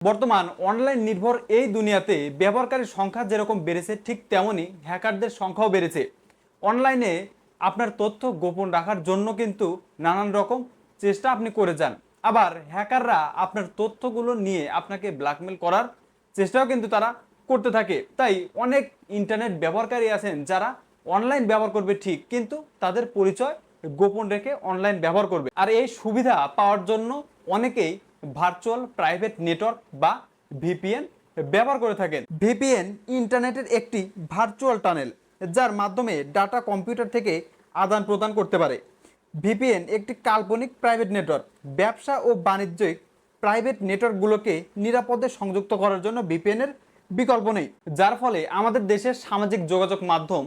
বর্তমান অনলাইন নির্ভর এই দুনিয়াতে ব্যবহারকারীর সংখ্যা যেরকম বেড়েছে, ঠিক তেমনই হ্যাকারদের সংখ্যাও বেড়েছে। অনলাইনে আপনার তথ্য গোপন রাখার জন্য কিন্তু নানান রকম চেষ্টা আপনি করে যান। আবার হ্যাকাররা আপনার তথ্যগুলো নিয়ে আপনাকে ব্ল্যাকমেল করার চেষ্টাও কিন্তু তারা করতে থাকে। তাই অনেক ইন্টারনেট ব্যবহারকারী আছেন যারা অনলাইন ব্যবহার করবে ঠিক, কিন্তু তাদের পরিচয় গোপন রেখে অনলাইন ব্যবহার করবে। আর এই সুবিধা পাওয়ার জন্য অনেকেই ভার্চুয়াল, প্রাইভেট নেটওয়ার্ক বা ভিপিএন ব্যবহার করে থাকেন। ভিপিএন ইন্টারনেটের একটি ভার্চুয়াল টানেল, যার মাধ্যমে ডাটা কম্পিউটার থেকে আদান প্রদান করতে পারে। ভিপিএন একটি কাল্পনিক প্রাইভেট নেটওয়ার্ক। ব্যবসা ও বাণিজ্যিক প্রাইভেট নেটওয়ার্কগুলোকে নিরাপদে সংযুক্ত করার জন্য ভিপিএনের বিকল্প নেই। যার ফলে আমাদের দেশের সামাজিক যোগাযোগ মাধ্যম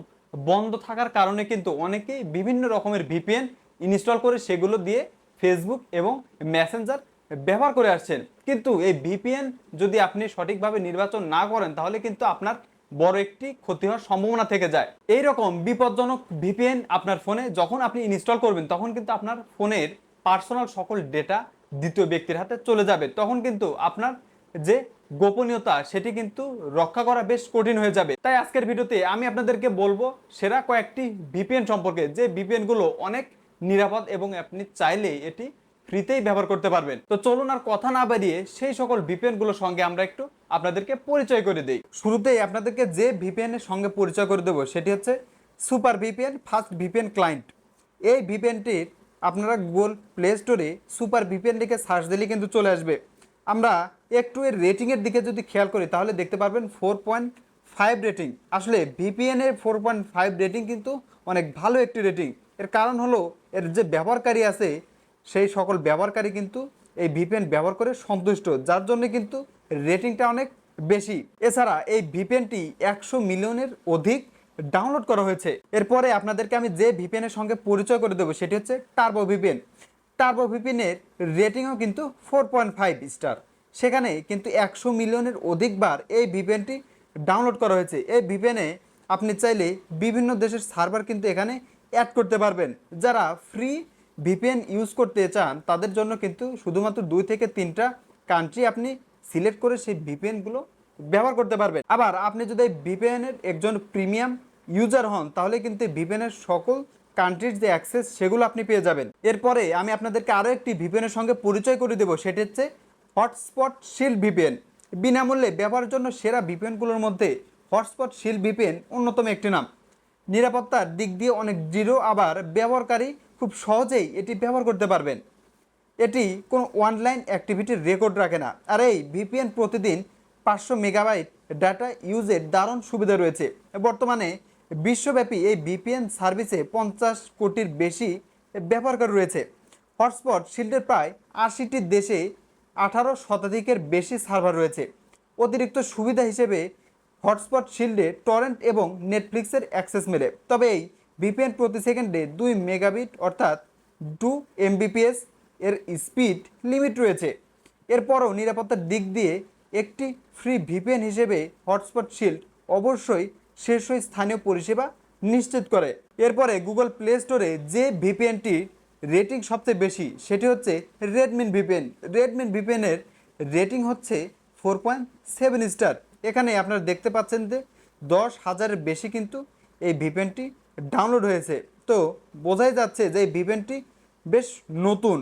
বন্ধ থাকার কারণে কিন্তু অনেকেই বিভিন্ন রকমের ভিপিএন ইনস্টল করে সেগুলো দিয়ে ফেসবুক এবং মেসেঞ্জার ব্যবহার করে আসছেন। কিন্তু এই ভিপিএন যদি আপনি সঠিকভাবে নির্বাচন না করেন, তাহলে কিন্তু আপনার বড় একটি ক্ষতি হওয়ার সম্ভাবনা থেকে যায়। এই রকম বিপজ্জনক ভিপিএন আপনার ফোনে যখন আপনি ইনস্টল করবেন, তখন কিন্তু আপনার ফোনের পার্সোনাল সকল ডেটা দ্বিতীয় ব্যক্তির হাতে চলে যাবে। তখন কিন্তু আপনার যে গোপনীয়তা, সেটি কিন্তু রক্ষা করা বেশ কঠিন হয়ে যাবে। তাই আজকের ভিডিওতে আমি আপনাদেরকে বলব সেরা কয়েকটি ভিপিএন সম্পর্কে। যে ভিপিএনগুলো অনেক নিরাপদ এবং আপনি চাইলে এটি ফ্রিতেই ব্যবহার করতে পারবেন। তো চলুন আর কথা না বাড়িয়ে সেই সকল ভিপিএনগুলোর সঙ্গে আমরা একটু আপনাদেরকে পরিচয় করে দিই। শুরুতেই আপনাদেরকে যে ভিপিএন এর সঙ্গে পরিচয় করে দেবো সেটি হচ্ছে super VPN, first VPN client. এই ভিপিএনটির আপনারা গুগল প্লে স্টোরে সুপার ভিপিএন লিখে সার্চ দিলে কিন্তু চলে আসবে। আমরা একটু এর রেটিংয়ের দিকে যদি খেয়াল করি তাহলে দেখতে পারবেন ফোর পয়েন্ট ফাইভ রেটিং। আসলে ভিপিএন এর ফোর পয়েন্ট ফাইভ রেটিং কিন্তু অনেক ভালো একটি রেটিং। এর কারণ হলো এর যে ব্যবহারকারী আছে সেই সকল ব্যবহারকারী কিন্তু এই ভিপিএন ব্যবহার করে সন্তুষ্ট, যার জন্য কিন্তু রেটিংটা অনেক বেশি। এছাড়া এই ভিপিএনটি একশো মিলিয়নের অধিক ডাউনলোড করা হয়েছে। এরপরে আপনাদেরকে আমি যে ভিপিএনের সঙ্গে পরিচয় করে দেবো, সেটি হচ্ছে টার্বো ভিপিএন। টার্বো ভিপিএনের রেটিংও কিন্তু ফোর পয়েন্ট ফাইভ স্টার। সেখানে কিন্তু একশো মিলিয়নের অধিকবার এই ভিপিএনটি ডাউনলোড করা হয়েছে। এই ভিপিএনে আপনি চাইলে বিভিন্ন দেশের সার্ভার কিন্তু এখানে অ্যাড করতে পারবেন, যারা ফ্রি ভিপিএন ইউজ করতে চান, তাদের জন্য কিন্তু শুধুমাত্র দুই থেকে তিনটা কান্ট্রি আপনি সিলেক্ট করে সেই ভিপিএনগুলো ব্যবহার করতে পারবেন। আবার আপনি যদি ভিপিএন এর একজন প্রিমিয়াম ইউজার হন, তাহলে কিন্তু ভিপিএন এর সকল কান্ট্রির যে অ্যাক্সেস সেগুলো আপনি পেয়ে যাবেন। এরপরে আমি আপনাদেরকে আরও একটি ভিপিএন এর সঙ্গে পরিচয় করে দেবো, সেটি হচ্ছে হটস্পট শিল্ড ভিপিএন বিনামূল্যে ব্যবহারের জন্য সেরা ভিপিএনগুলোর মধ্যে হটস্পট শিল্ড ভিপিএন অন্যতম একটি নাম। নিরাপত্তার দিক দিয়ে অনেক দৃঢ়, আবার ব্যবহারকারী খুব সহজেই এটি ব্যবহার করতে পারবেন। এটি কোনো অনলাইন অ্যাক্টিভিটির রেকর্ড রাখে না। আর এই ভিপিএন প্রতিদিন পাঁচশো মেগাবাইট ডাটা ইউজের দারুণ সুবিধা রয়েছে। বর্তমানে বিশ্বব্যাপী এই ভিপিএন সার্ভিসে পঞ্চাশ কোটির বেশি ব্যবহারকারী রয়েছে। হটস্পট শিল্ডের প্রায় আশিটি দেশে আঠারো শতাধিকের বেশি সার্ভার রয়েছে। অতিরিক্ত সুবিধা হিসেবে হটস্পট শিল্ডে টরেন্ট এবং নেটফ্লিক্সের অ্যাক্সেস মেলে। তবে এই ভিপিএন প্রতি সেকেন্ডে দুই মেগাবিট অর্থাৎ টু এমবিপিএস এর স্পিড লিমিট রয়েছে। এরপরও নিরাপত্তার দিক দিয়ে একটি ফ্রি ভিপিএন হিসেবে হটস্পট শিল্ড অবশ্যই শীর্ষস্থানীয় পরিষেবা নিশ্চিত করে। এরপরে গুগল প্লে স্টোরে যে ভিপিএনটি রেটিং সবচেয়ে বেশি, সেটি হচ্ছে রেডমিন ভিপিএন রেডমিন ভিপিএনের রেটিং হচ্ছে ফোর পয়েন্ট সেভেন স্টার এখানে আপনারা দেখতে পাচ্ছেন যে দশ হাজারের বেশি কিন্তু এই ভিপিএনটি ডাউনলোড হয়েছে। তো বোঝাই যাচ্ছে যে এই ভিপিএনটি বেশ নতুন।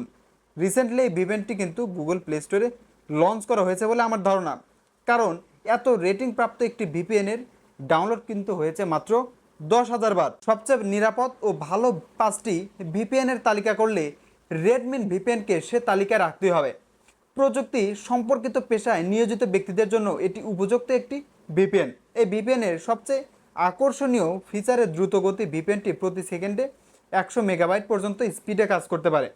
রিসেন্টলি এই ভিপিএনটি কিন্তু গুগল প্লে স্টোরে লঞ্চ করা হয়েছে বলে আমার ধারণা। কারণ এত রেটিং প্রাপ্ত একটি ভিপিএনের ডাউনলোড কিন্তু হয়েছে মাত্র দশ হাজার বার। সবচেয়ে নিরাপদ ও ভালো পাঁচটি ভিপিএনের তালিকা করলে রেডমিন ভিপিএনকে সে তালিকায় রাখতে হবে। প্রযুক্তি সম্পর্কিত পেশায় নিয়োজিত ব্যক্তিদের জন্য এটি উপযুক্ত একটি ভিপিএন এই ভিপিএনের সবচেয়ে আকর্ষণীয় ফিচারের দ্রুতগতি ভিপিএনটি প্রতি সেকেন্ডে একশো মেগাবাইট পর্যন্ত স্পিডে কাজ করতে পারে।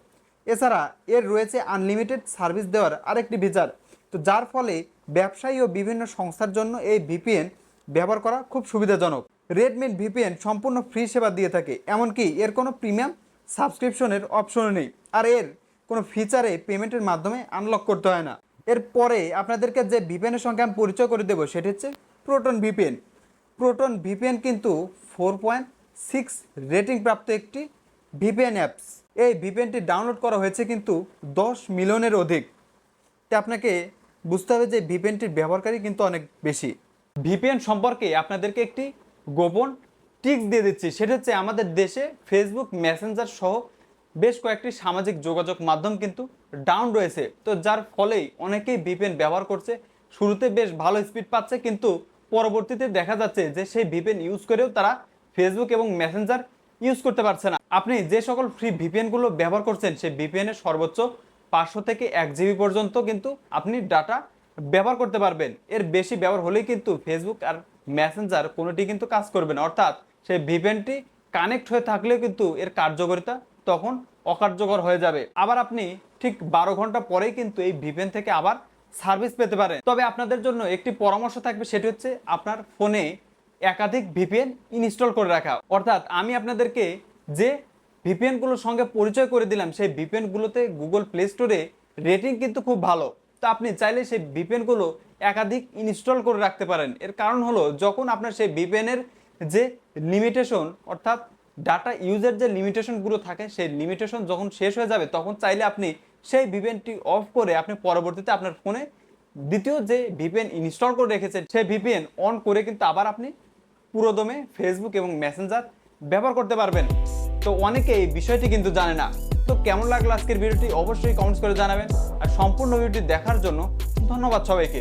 এছাড়া এর রয়েছে আনলিমিটেড সার্ভিস দেওয়ার আরেকটি ফিচার, তো যার ফলে ব্যবসায়ী ও বিভিন্ন সংস্থার জন্য এই ভিপিএন ব্যবহার করা খুব সুবিধাজনক। রেডমিন ভিপিএন সম্পূর্ণ ফ্রি সেবা দিয়ে থাকে, এমনকি এর কোনো প্রিমিয়াম সাবস্ক্রিপশনের অপশনও নেই। আর এর কোনো ফিচারে পেমেন্টের মাধ্যমে আনলক করতে হয় না। এরপরে আপনাদেরকে যে ভিপিএনের সঙ্গে আমি পরিচয় করে দেবো, সেটি হচ্ছে প্রোটন ভিপিএন। প্রোটন ভিপিএন কিন্তু ফোর পয়েন্ট সিক্স রেটিং প্রাপ্ত একটি ভিপিএন অ্যাপস এই ভিপিএনটি ডাউনলোড করা হয়েছে কিন্তু দশ মিলিয়নের অধিক। তা আপনাকে বুঝতে হবে যে ভিপিএনটির ব্যবহারকারী কিন্তু অনেক বেশি। ভিপিএন সম্পর্কে আপনাদেরকে একটি গোপন টিক্স দিয়ে দিচ্ছি। সেটা হচ্ছে আমাদের দেশে ফেসবুক মেসেঞ্জার সহ বেশ কয়েকটি সামাজিক যোগাযোগ মাধ্যম কিন্তু ডাউন রয়েছে। তো যার ফলেই অনেকেই ভিপিএন ব্যবহার করছে। শুরুতে বেশ ভালো স্পিড পাচ্ছে কিন্তু পরবর্তীতে দেখা যাচ্ছে যে সেই ভিপিএন ইউজ করেও তারা ফেসবুক এবং মেসেঞ্জার ইউজ করতে পারছে না। আপনি যে সকল ফ্রি ভিপিএনগুলো ব্যবহার করছেন, সেই ভিপিএনের সর্বোচ্চ পাঁচশো থেকে এক জিবি পর্যন্ত কিন্তু আপনি ডাটা ব্যবহার করতে পারবেন। এর বেশি ব্যবহার হলেই কিন্তু ফেসবুক আর মেসেঞ্জার কোনোটি কিন্তু কাজ করবে না। অর্থাৎ সেই ভিপিএনটি কানেক্ট হয়ে থাকলেও কিন্তু এর কার্যকারিতা তখন অকার্যকর হয়ে যাবে। আবার আপনি ঠিক বারো ঘণ্টা পরেই কিন্তু এই ভিপিএন থেকে আবার সার্ভিস পেতে পারেন তবে আপনাদের জন্য একটি পরামর্শ থাকবে, সেটি হচ্ছে আপনার ফোনে একাধিক ভিপিএন ইনস্টল করে রাখা। অর্থাৎ আমি আপনাদেরকে যে ভিপিএনগুলোর সঙ্গে পরিচয় করে দিলাম, সেই ভিপিএনগুলোতে গুগল প্লে স্টোরে রেটিং কিন্তু খুব ভালো। তো আপনি চাইলে সেই ভিপিএনগুলো একাধিক ইনস্টল করে রাখতে পারেন। এর কারণ হলো, যখন আপনার সেই এর যে লিমিটেশন অর্থাৎ ডাটা ইউজের যে লিমিটেশনগুলো থাকে, সেই লিমিটেশন যখন শেষ হয়ে যাবে, তখন চাইলে আপনি সেই ভিপিএনটি অফ করে আপনি পরবর্তীতে আপনার ফোনে দ্বিতীয় যে ভিপিএন ইনস্টল করে রেখেছেন, সেই ভিপিএন অন করে কিন্তু আবার আপনি পুরোদমে ফেসবুক এবং মেসেঞ্জার ব্যবহার করতে পারবেন। তো অনেকে এই বিষয়টি কিন্তু জানে না। তো কেমন লাগল আজকের ভিডিওটি? অবশ্যই কমেন্টস করে জানাবেন। আর সম্পূর্ণ ভিডিওটি দেখার জন্য ধন্যবাদ সবাইকে।